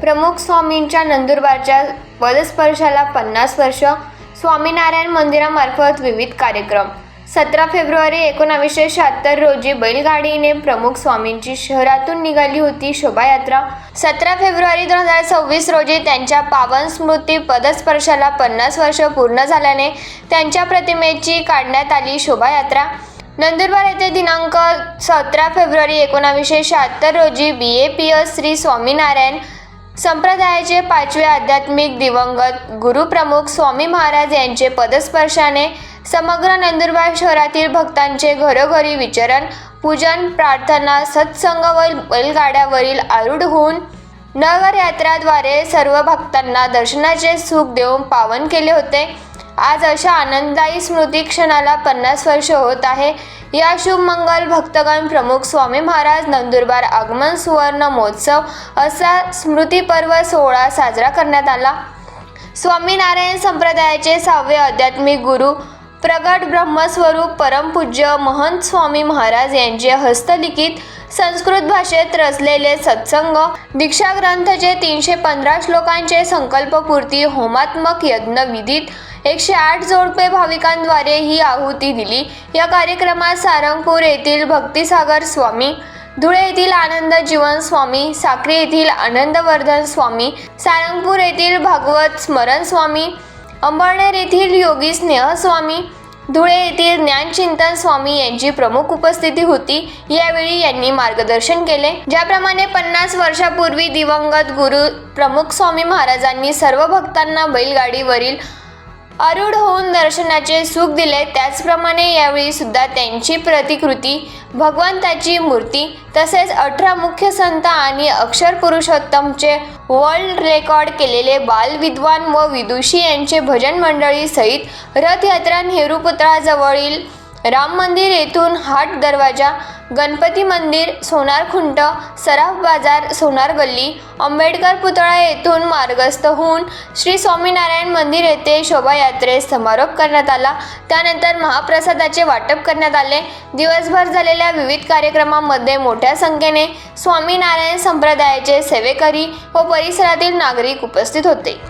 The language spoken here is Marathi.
प्रमुख स्वामींच्या नंदुरबारच्या पदस्पर्शाला पन्नास वर्ष स्वामीनारायण मंदिरामार्फत विविध कार्यक्रम. सतरा फेब्रुवारी एकोणावीसशे शहात्तर रोजी बैलगाडीने प्रमुख स्वामींची शहरातून निघाली होती शोभायात्रा. सतरा फेब्रुवारी दोन हजार सव्वीस रोजी त्यांच्या पावन स्मृती पदस्पर्शाला पन्नास वर्ष पूर्ण झाल्याने त्यांच्या प्रतिमेची काढण्यात आली शोभायात्रा. नंदुरबार येथे दिनांक सतरा फेब्रुवारी एकोणावीसशे शहात्तर रोजी B A P S Shri Swaminarayan संप्रदायाचे पाचवे आध्यात्मिक दिवंगत गुरुप्रमुख स्वामी महाराज यांचे पदस्पर्शाने समग्र नंदुरबार शहरातील भक्तांचे घरोघरी विचरण पूजन प्रार्थना सत्संग व बैलगाड्यावरील आरूढ होऊन नगर यात्राद्वारे सर्व भक्तांना दर्शनाचे सुख देऊन पावन केले होते. आज अशा आनंददायी स्मृती क्षणाला पन्नास वर्ष होत आहे. या शुभ मंगल भक्तगण प्रमुख स्वामी महाराज नंदुरबार आगमन सुवर्ण महोत्सव असा स्मृती पर्व सोहळा साजरा करण्यात आला. स्वामीनारायण संप्रदायाचे सहावे आध्यात्मिक गुरु प्रगट ब्रह्मस्वरूप परमपूज्य महंत स्वामी महाराज यांचे हस्तलिखित संस्कृत भाषेत रचलेले सत्संग दीक्षा ग्रंथचे तीनशे पंधरा श्लोकांचे संकल्पपूर्ती होमात्मक यज्ञ विधीत एकशे आठ जोडपे भाविकांद्वारे ही आहुती दिली. या कार्यक्रमात सारंगपूर येथील भक्तिसागर स्वामी धुळे येथील आनंद जीवन स्वामी साक्री येथील आनंदवर्धन स्वामी सारंगपूर येथील भागवत स्मरण स्वामी अंबळनेर येथील योगी स्नेहस्वामी धुळे येथील ज्ञानचिंतन स्वामी यांची प्रमुख उपस्थिती होती. यावेळी यांनी मार्गदर्शन केले. ज्याप्रमाणे पन्नास वर्षापूर्वी दिवंगत गुरु प्रमुख स्वामी महाराजांनी सर्व भक्तांना बैलगाडीवरील अरूढ होऊन दर्शनाचे सुख दिले. त्याचप्रमाणे यावेळी सुद्धा त्यांची प्रतिकृती भगवंताची मूर्ती तसेच अठरा मुख्य संत आणि अक्षर पुरुषोत्तमचे वर्ल्ड रेकॉर्ड केलेले बाल विद्वान व विदुषी यांचे भजन मंडळी सहित रथयात्रा नेहरूपुत्राजवळील राम मंदिर येथून हाट दरवाजा गणपती मंदिर सोनारखुंट सराफ बाजार सोनार गल्ली आंबेडकर पुतळा येथून मार्गस्थ होऊन श्री स्वामीनारायण मंदिर येथे शोभायात्रेस समारोप करण्यात आला. त्यानंतर महाप्रसादाचे वाटप करण्यात आले. दिवसभर झालेल्या विविध कार्यक्रमांमध्ये मोठ्या संख्येने स्वामीनारायण संप्रदायाचे सेवेकरी व परिसरातील नागरिक उपस्थित होते.